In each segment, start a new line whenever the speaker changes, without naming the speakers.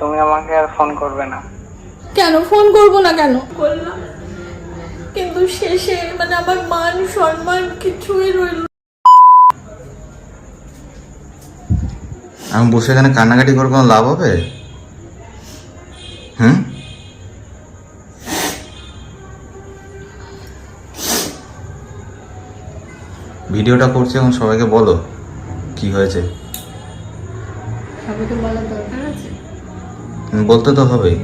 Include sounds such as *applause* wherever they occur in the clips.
তুমি আমাকে আর ফোন করবে না।
কেন? ফোন করব না কেন? করলাম। কিন্তু শেষে মানে আমার মান সম্মান কিছুই রইল
আমি বসে এখানে কান্নাকাটি করে কোনো লাভ হবে? হুম? ভিডিওটা করছি এখন সবাইকে বলো কি হয়েছে?
সবাইকে বলার দরকার আছে?
বলতে তো হবেই।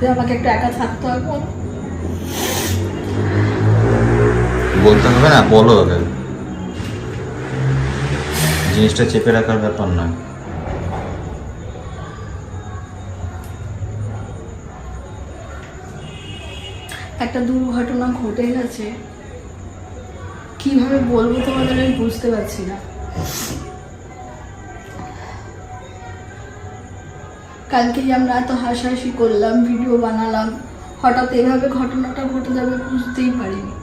যে আমাকে একটু একা থাকতে বল।
বলতে হবে না বলো আগে। জিনিসটা চেপে রাখার ব্যাপার না
একটা দুর্ঘটনা ঘটে গেছে। কীভাবে বলব তোমাদের আমি বুঝতে পারছি না। কালকেই আমরা এত হাসাহাসি করলাম ভিডিও বানালাম। হঠাৎ এভাবে ঘটনাটা ঘটে যাবে বুঝতেই পারিনি।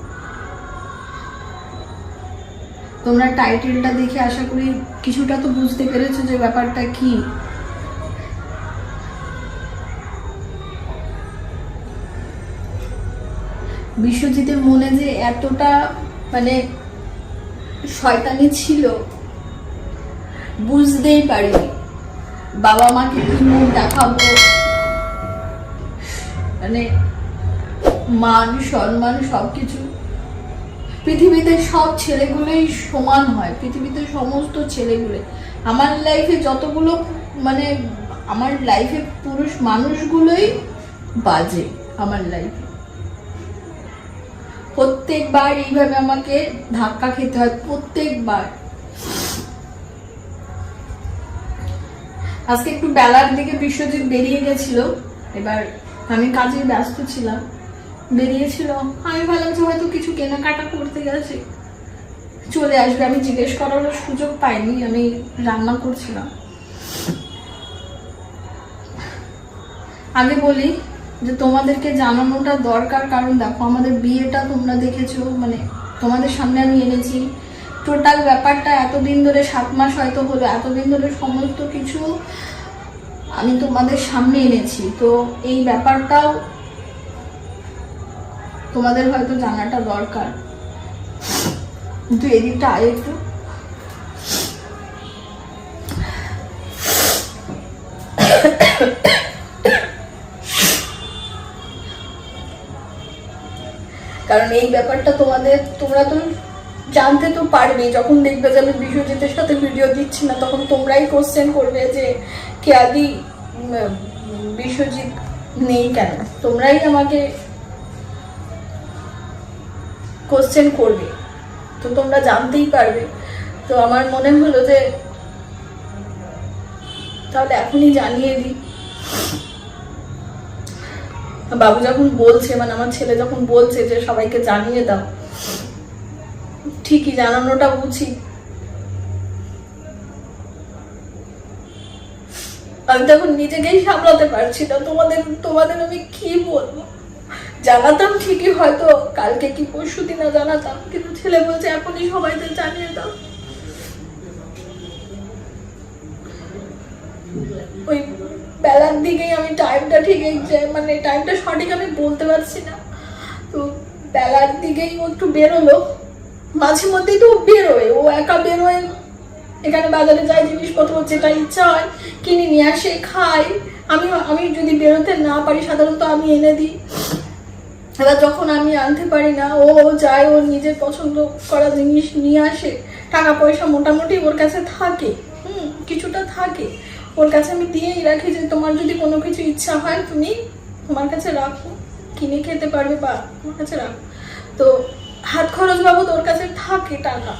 তোমরা টাইটেলটা দেখে আশা করি কিছুটা তো বুঝতে পেরেছ যে ব্যাপারটা কি। বিশ্বজিতের মনে যে এতটা মানে শয়তানি ছিল, বুঝতেই পারিনি। বাবা মাকে কি মুখ দেখাবো? মানে মান, সম্মান সবকিছু। পৃথিবীতে সব ছেলেগুলোই সমান হয়, পৃথিবীতে সমস্ত ছেলেগুলো আমার লাইফে যতগুলো মানে আমার লাইফে পুরুষ মানুষগুলোই বাজে আমার লাইফে প্রত্যেকবার এইভাবে আমাকে ধাক্কা খেতে হয়, প্রত্যেকবার। আজকে একটু বেলার দিকে বিশ্বজিৎ বেরিয়ে গেছিল। এবার আমি কাজে ব্যস্ত ছিলাম। বেরিয়েছিল। আমি ভাবলাম যে হয়তো কিছু কেনাকাটা করতে গেছে। চলে আসবে। আমি জিজ্ঞেস করারও সুযোগ পাইনি। আমি রান্না করছিলাম। আগে বলি যে তোমাদেরকে জানানোটা দরকার। কারণ দেখো, আমাদের বিয়েটা তোমরা দেখেছ। মানে তোমাদের সামনে আমি এনেছি। টোটাল ব্যাপারটা এতদিন ধরে সাত মাস হয়তো হলো, এতদিন ধরে সমস্ত কিছু আমি তোমাদের সামনে এনেছি। তো এই ব্যাপারটাও তোমাদের হয়তো জানাটা দরকার। কিন্তু এদিকটা আয় একটু। কারণ এই ব্যাপারটা তোমাদের, তোমরা তো জানতে তো পারবে, যখন দেখবে যে আমি বিশ্বজিতের সাথে ভিডিও দিচ্ছি না, তখন তোমরাই কোশ্চেন করবে যে, কে আদি বিশ্বজিৎ নেই কেন? তোমরাই আমাকে কোশ্চেন করবে। তো তোমরা জানতেই পারবে। তো আমার মনে হলো যে, তাহলে এখনই জানিয়ে দিই। বাবু যখন বলছে মানে আমার ছেলে যখন বলছে যে, সবাইকে জানিয়ে দাও ঠিকই জানানোটা উচিত। আমি তখন নিজেকেই সামলাতে পারছি না। তোমাদের তোমাদের আমি কি বলব? জানাতাম ঠিকই, হয়তো কালকে কি পরশু দিনে জানাতাম, কিন্তু ছেলে বলছে, এখনই সবাইকে জানিয়ে দাও। ওই বেলার দিকেই আমি টাইমটা ঠিক মানে টাইমটা সঠিক আমি বলতে পারছি না। তো বেলার দিকেই একটু বেরোলো। মাঝে মধ্যেই তো বেরোয়, ও একা বেরোয় এখানে বাজারে যাই, জিনিসপত্র, যেটা ইচ্ছা হয়, কিনে নিয়ে আসে খায় আমি আমি যদি বেরোতে না পারি, সাধারণত আমি এনে দিই। এবার যখন আমি আনতে পারি না, ও যায় ওর নিজের পছন্দ করা জিনিস নিয়ে আসে। টাকা পয়সা মোটামুটি ওর কাছে থাকে, হুম, কিছুটা থাকে। ওর কাছে আমি দিয়েই রাখি যে, তোমার যদি কোনো কিছু ইচ্ছা হয়, তুমি তোমার কাছে রাখো। কিনে খেতে পারবে বা তোমার কাছে রাখো। তো হাত খরচ বাবদ ওর কাছে থাকে টাকা।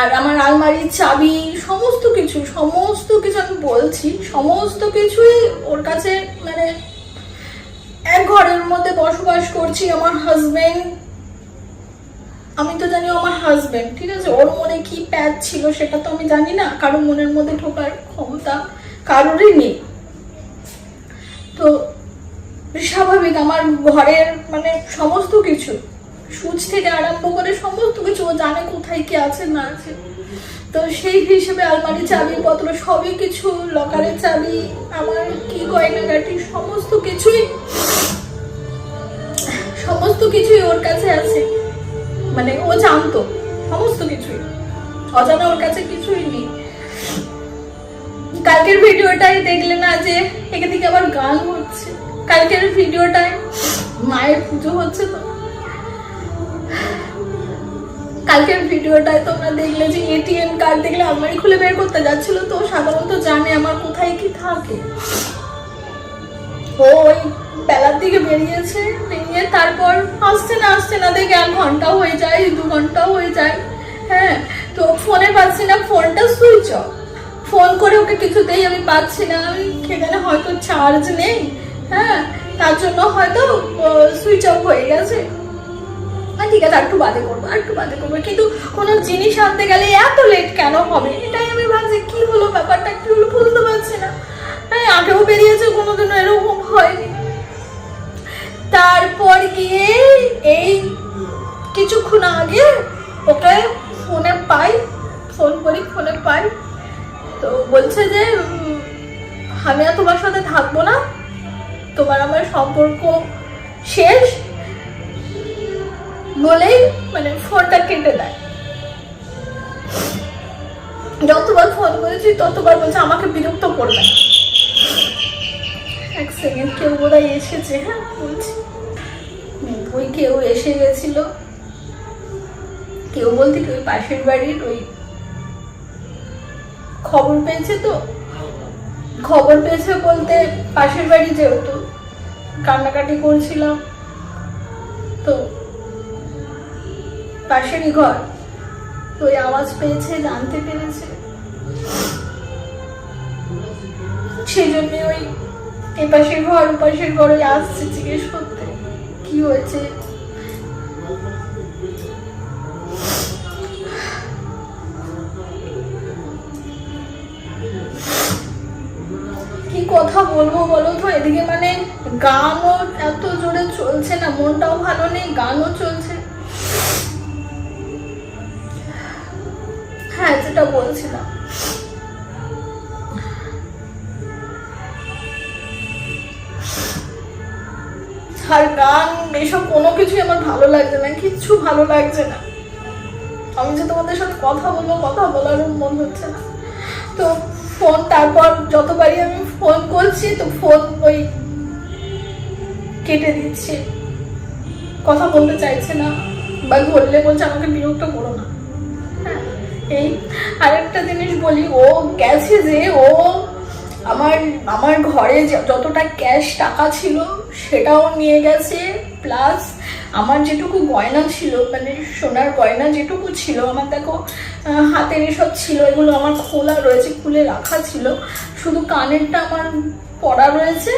আর আমার আলমারির চাবি, সমস্ত কিছু সমস্ত কিছু আমি বলছি, সমস্ত কিছুই ওর কাছে মানে এক ঘরের মধ্যে বসবাস করছি আমার হাজবেন্ড আমি তো জানি আমার হাজবেন্ড ঠিক আছে? ওর মনে কি প্যাচ ছিল সেটা তো আমি জানি না কারোর মনের মধ্যে ঢোকার ক্ষমতা কারোরই নেই। তো স্বাভাবিক আমার ঘরের মানে সমস্ত কিছু। সুচ থেকে আরম্ভ করে সমস্ত কিছু, ও জানে কোথায় কি আছে, না আছে। তো সেই হিসেবে আলমারি চাবি পত্র সবই কিছু, লকারের চাবি, আমার কি গয়নাগাটি, সমস্ত কিছুই সমস্ত কিছুই ওর কাছে আছে। মানে ও জানতো, সমস্ত কিছুই। অজানা ওর কাছে কিছুই নেই। কালকের ভিডিওটাই দেখলে না যে, এখান থেকে আবার গান কালকের ভিডিওটায় মায়ের পুজো হচ্ছে তো। কালকের ভিডিওটায় তোমরা দেখলে যে এটিএম কার্ড দেখলে আলমারি খুলে বের করতে যাচ্ছিল তো সাধারণত জানে আমার কোথায় কি থাকে। ও ওই বেলার দিকে বেরিয়েছে, বেরিয়ে তারপর আসছে না আসছে না, দেখে এক ঘণ্টা হয়ে যায়, দু ঘন্টাও হয়ে যায়। হ্যাঁ তো ফোনে পাচ্ছি না, ফোনটা সুইচ অফ। ফোন করে ওকে কিছুতেই আমি পাচ্ছি না। সেখানে হয়তো চার্জ নেই। হ্যাঁ তার জন্য হয়তো সুইচ অফ হয়ে গেছে। আর ঠিক আছে একটু বাদে করব একটু বাদে করব। কিন্তু কোনো জিনিস আনতে গেলে এত লেট কেন হবে? এটাই আমি ভাবছি, কি হলো ব্যাপারটা? হলো বুঝতে পারছি না। হ্যাঁ আগেও বেরিয়েছে, কোনোদিনও এরকম হয়নি। তারপর গিয়ে এই কিছুক্ষণ আগে ওকে ফোনে পাই ফোন করি ফোনে পাই। তো বলছে যে আমি আর তোমার সাথে থাকব না। তোমার আমার সম্পর্ক শেষ বলেই মানে ফোনটা কেটে দেয়। যতবার ফোন করেছি, ততবার বলছে আমাকে বিরক্ত করবে না। এক সেকেন্ড কেউ বোধহয় এসেছে হ্যাঁ বলছি। ওই কেউ এসে গেছিল। কেউ বলতে কি ওই পাশের বাড়ির ওই খবর পেয়েছে তো? খবর পেয়েছে বলতে পাশের বাড়ি যেহেতু। কান্নাকাটি করছিলাম। তো পাশেরই ঘর। তো ওই আওয়াজ পেয়েছে, জানতে পেরেছে। সেই জন্যে ওই এপাশের ঘর, ওপাশের ঘর আসছে জিজ্ঞেস করতে, কি হয়েছে? কথা বলব বলো তো? এদিকে মানে গানও এত জোরে চলছে না, মনটাও ভালো নেই, গানও চলছে। হ্যাঁ যেটা বলছিলাম। আর গান, এসব কোনো কিছুই আমার ভালো লাগছে না, কিচ্ছু ভালো লাগছে না। আমি যে তোমাদের সাথে কথা বলব, কথা বলারও মন হচ্ছে না। তো ফোন, তারপর যতবারই আমি ফোন করছি তো ফোন ওই কেটে দিচ্ছে। কথা বলতে চাইছে না বা ধরলে বলছে আমাকে বিরক্ত করো না। হ্যাঁ, এই আরেকটা জিনিস বলি ও গেছে যে ও আমার আমার ঘরে যতটা ক্যাশ টাকা ছিল সেটাও নিয়ে গেছে প্লাস যেটুকু গয়না ছিল মানে সোনার গয়না যেটুকু ছিল, আমার দেখো হাতের এসব ছিল, এগুলো আমার খোলা রয়েছে, খুলে রাখা ছিল। শুধু কানেরটা আমার পড়া রয়েছে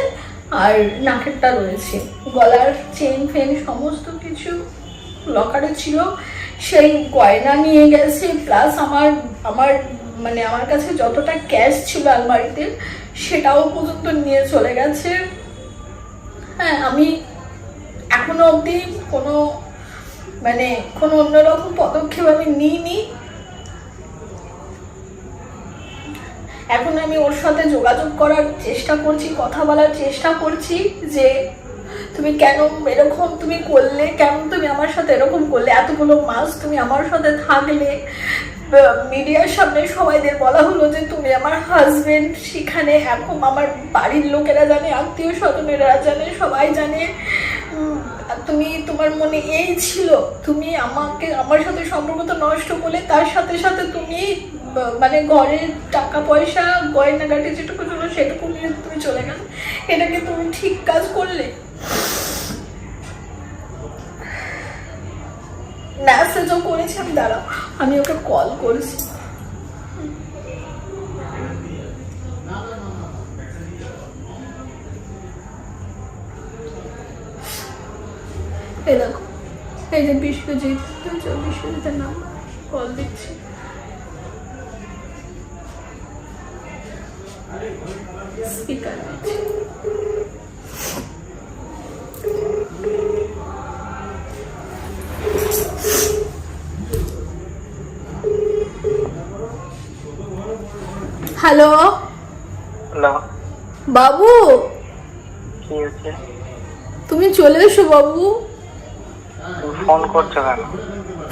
আর নাকেরটা রয়েছে। গলার চেন ফেন সমস্ত কিছু লকারে ছিল। সেই গয়না নিয়ে গেছে প্লাস আমার আমার মানে আমার কাছে যতটা ক্যাশ ছিল আলমারিতে, সেটাও পর্যন্ত নিয়ে চলে গেছে। হ্যাঁ আমি এখনও অবধি কোনো মানে কোনো অন্যরকম পদক্ষেপ আমি নিইনি। এখন আমি ওর সাথে যোগাযোগ করার চেষ্টা করছি, কথা বলার চেষ্টা করছি যে তুমি কেন এরকম, তুমি করলে কেন, তুমি আমার সাথে এরকম করলে, এতগুলো মাস তুমি আমার সাথে থাকলে। মিডিয়ার সামনে সবাইদের বলা হলো যে তুমি আমার হাজবেন্ড সেখানে এখন আমার বাড়ির লোকেরা জানে আত্মীয় স্বজনেরা জানে, সবাই জানে। তুমি তোমার মনে এই ছিল, তুমি আমাকে, আমার সাথে সম্পর্ক তো নষ্ট করলে তার সাথে সাথে তুমি মানে ঘরের টাকা পয়সা গয়নাগাটি যেটুকু ছিল সেটুকু নিয়ে তুমি চলে গেলে। এটাকে তুমি ঠিক কাজ করলে। মেসেজও করেছি, আমি দাঁড়াও, আমি ওকে কল করেছি। এই দেখো এই যে বিশ্বজিৎ বিশ্বজিতের নাম কল দিচ্ছি। স্পিকার হ্যালো বাবু? তুমি চলে এসো বাবু।
ফোন করছ কেন?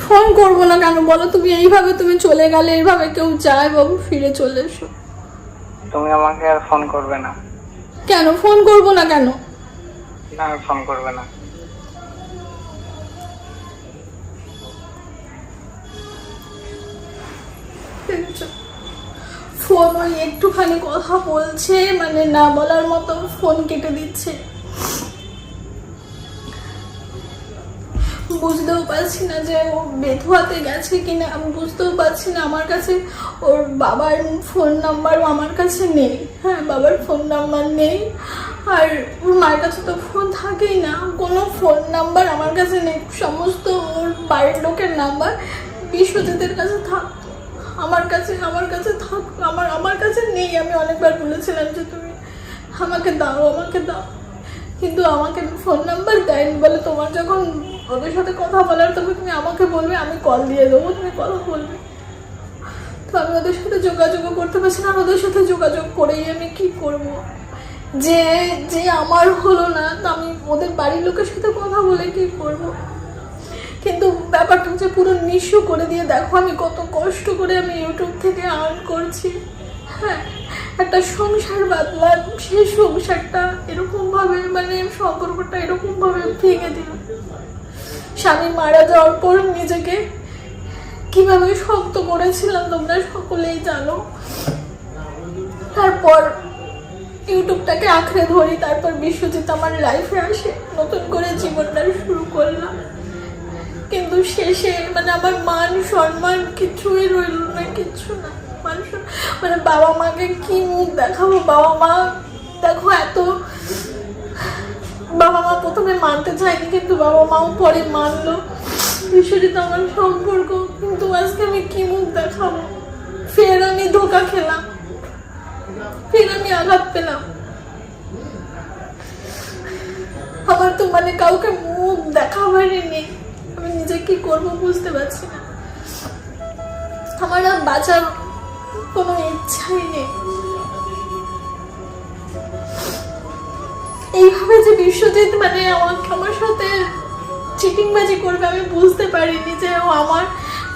ফোন করব না কেন? বলো তুমি এইভাবে তুমি চলে গেলে এইভাবে কেউ যায় বাবু ফিরে চলে এসো।
তুমি আমাকে আর ফোন করবে না।
কেন? ফোন করব না কেন?
না ফোন করবে না।
ফোন ওই একটুখানি কথা বলছে মানে না বলার মতো ফোন কেটে দিচ্ছে। বুঝতেও পারছি না যে ও বেথুয়াতে গেছে কিনা। আমি বুঝতেও পারছি না আমার কাছে ওর বাবার ফোন নাম্বারও আমার কাছে নেই। হ্যাঁ বাবার ফোন নাম্বার নেই। আর ওর মায়ের কাছে তো ফোন থাকেই না। কোনো ফোন নাম্বার আমার কাছে নেই। সমস্ত ওর বাড়ির লোকের নাম্বার বিশ্বজিতের কাছে থাকতো আমার কাছে আমার কাছে থাক, আমার আমার কাছে নেই। আমি অনেকবার বলেছিলাম যে তুমি আমাকে দাও আমাকে দাও। কিন্তু আমাকে ফোন নাম্বার দেয়নি বলে তোমার যখন ওদের সাথে কথা বলার তবে তুমি আমাকে বলবে, আমি কল দিয়ে দেবো, তুমি কথা বলবে। তো আমি ওদের সাথে যোগাযোগও করতে পারছি না ওদের সাথে যোগাযোগ করেই আমি কি করব? যে যে আমার হলো না আমি ওদের বাড়ির লোকের সাথে কথা বলে কি করব? কিন্তু ব্যাপারটা হচ্ছে পুরো নিঃস্ব করে দিয়ে দেখো, আমি কত কষ্ট করে আমি ইউটিউব থেকে আর্ন করছি। হ্যাঁ একটা সংসার বাদলাম, সেই সংসারটা এরকমভাবে মানে সম্পর্কটা এরকমভাবে ভেঙে দিল স্বামী মারা যাওয়ার পর নিজেকে কীভাবে শক্ত করেছিলাম তোমরা সকলেই জানো। তারপর ইউটিউবটাকে আঁকড়ে ধরি, তারপর বিশ্বজিৎ আমার লাইফে আসে, নতুন করে জীবনটা শুরু করলাম। কিন্তু শেষে মানে আমার মান সম্মান কিছুই রইল না, কিচ্ছু না। মান সম- মানে বাবা মাকে কি মুখ দেখাবো? বাবা মা দেখো এত বাবা মা প্রথমে মানতে চায়নি কিন্তু বাবা মাও পরে মানলো। বিশ্বজিৎ আমার সম্পর্ক, কিন্তু আজকে আমি কি মুখ দেখাবো? ফের আমি ধোকা খেলাম। ফের আমি আঘাত পেলাম। আমার তো মানে কাউকে মুখ দেখাবারই নেই। আমি নিজে কি করব বুঝতে পারছি না। আমার আর বাঁচার কোনো ইচ্ছাই নেই। এইভাবে যে বিশ্বজিৎ মানে আমার সাথে চিটিংবাজি করবে, আমি বুঝতে পারিনি যে ও আমার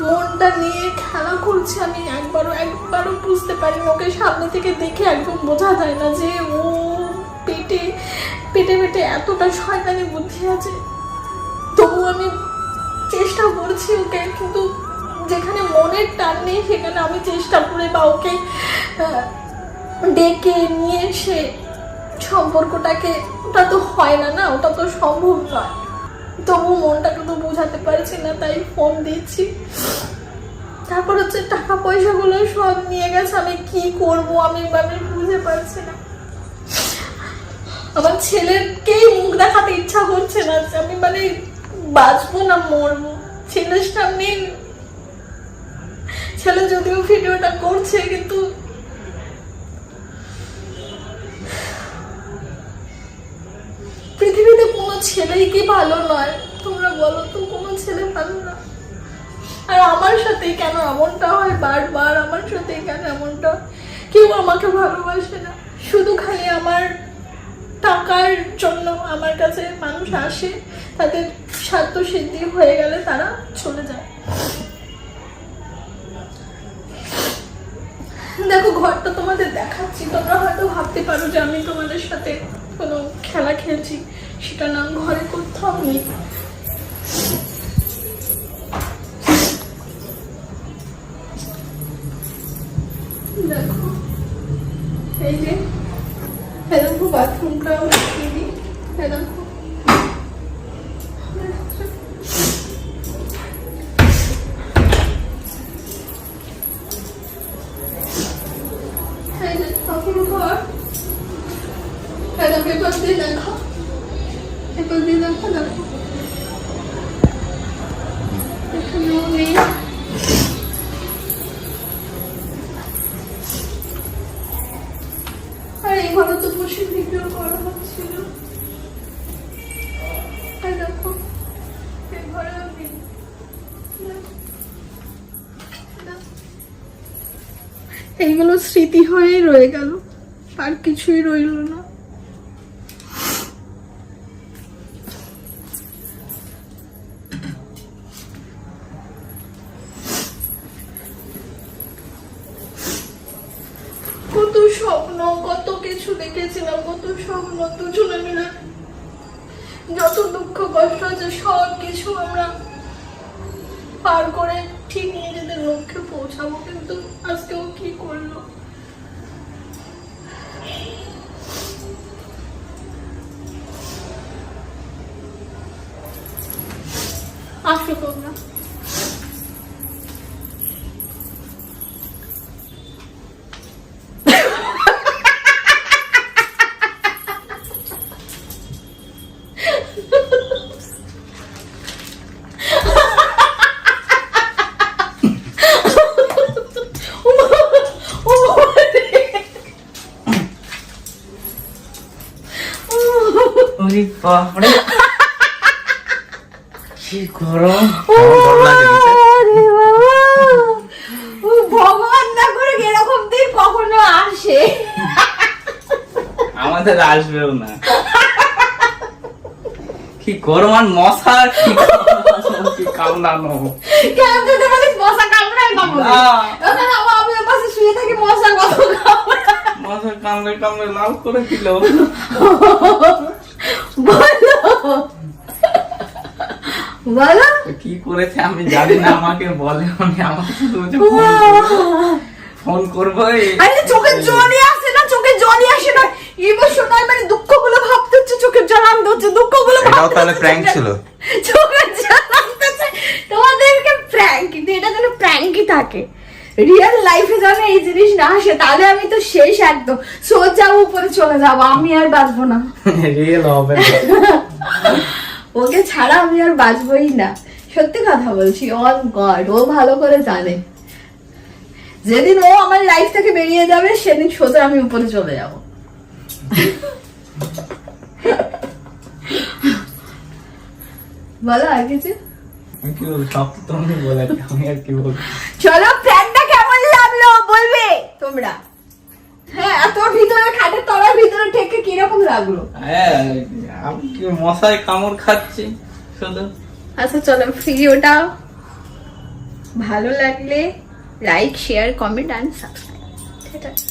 মনটা নিয়ে খেলা করছে। আমি একবারও একবারও বুঝতে পারিনি। ওকে সামনে থেকে দেখে একদম বোঝা যায় না যে ও পেটে পেটে পেটে এতটা শয়তানি বুদ্ধি আছে। তবু আমি চেষ্টা করছি ওকে, কিন্তু যেখানে মনের টান নেই, সেখানে আমি চেষ্টা করে বা ওকে ডেকে নিয়ে এসে সম্পর্কটাকে, ওটা তো হয় না না, ওটা তো সম্ভব নয়। তবু মনটাকে তো বোঝাতে পারছি না, তাই ফোন দিচ্ছি। তারপর হচ্ছে টাকা পয়সাগুলো সব নিয়ে গেছে, আমি কি করব, আমি আমি বুঝে পারছি না। আমার ছেলেকেই মুখ দেখাতে ইচ্ছা করছে না আমি মানে বাঁচবো না, মরবো। ছেলের সামনে ছেলে যদিও ভিডিওটা করছে, কিন্তু পৃথিবীতে কোনো ছেলেই কি ভালো নয়? তোমরা বলো তো, কোনো ছেলে ভালো না। আর আমার সাথেই কেন এমনটা হয়? বারবার আমার সাথেই কেন এমনটা? কেউ আমাকে ভালোবাসে না। শুধু খালি আমার টাকার জন্য আমার কাছে মানুষ আসে, তাদের স্বার্থ সিদ্ধি হয়ে গেলে তারা চলে যায়। দেখো, ঘরটা তোমাদের দেখাচ্ছি। তোমরা হয়তো ভাবতে পারো যে আমি তোমাদের সাথে কোনো খেলা খেলছি সেটা না ঘরে কোথাও নেই। দেখো এই যে এরকম বাথরুমটাও এরকম এটা পেপার দিয়ে দেখো পেপার দিয়ে দেখো দেখো নেই আর এই ঘরে তো বসে ভিডিও করা হচ্ছিল দেখো এই ঘরে আমি দেখো। এইগুলো স্মৃতি হয়েই রয়ে গেল। আর কিছুই রইল না। দেখেছিলাম কত স্বপ্ন দুজনে মিলে যত দুঃখ কষ্ট আছে, সব কিছু আমরা পার করে ঠিক নিজেদের লক্ষ্যে পৌঁছাবো কিন্তু
বাপরে কি গরম
গরম
ও ভগবান না করে এরকম দিন কখনো আসে
আমাদের আসবেও না কি গরম আর মশা কি কামড়ানো,
কেন তোমাদের মশা কামড়ায় না। ওখানে আমার পাশে শুয়ে থাকি মশা কত কামড়ায়
মশা কামড়ে কামড়ে লাল করে দিল
বলো বলো।
কি করেছে আমি জানি না আমাকে বলে আমি আমাকে ফোন করব।
আরে চোখের জলই আসে না চোখের জলই আসে না। ইমোশনাল মানে দুঃখগুলো ভাবতে হচ্ছে চোখের জল আনতে হচ্ছে দুঃখগুলো
এটাও তাহলে প্র্যাঙ্ক
চোখের-
ছিল।
চোখের জল আনতেছে তোমাদেরকে প্র্যাঙ্ক কিন্তু এটা যেন প্র্যাঙ্কই থাকে। রিয়েল লাইফে যেন এই জিনিস না আসে তাহলে আমি তো শেষ একদম। সোজা উপরে চলে যাব আমি আর বাঁচবো না। *laughs*
রিয়েল হবে না। *laughs*
ওকে ছাড়া আমি আর বাঁচবই না। সত্যি কথা বলছি অন গড ও ভালো করে জানে। যেদিন ও আমার লাইফ থেকে বেরিয়ে যাবে সেদিন সোজা আমি উপরে চলে যাব। বলো আর কিছু? চলো প্ল্যানটা কেমন লাগল? বলবে তোমরা। হ্যাঁ ভিতরে খাটের তলার ভিতরে ঠেকে কীরকম লাগল?
হ্যাঁ আমি কি মশায় কামড় খাচ্ছি শুধু।
আচ্ছা চলো ভিডিওটা ভালো লাগলে like share comment and subscribe ঠিক আছে।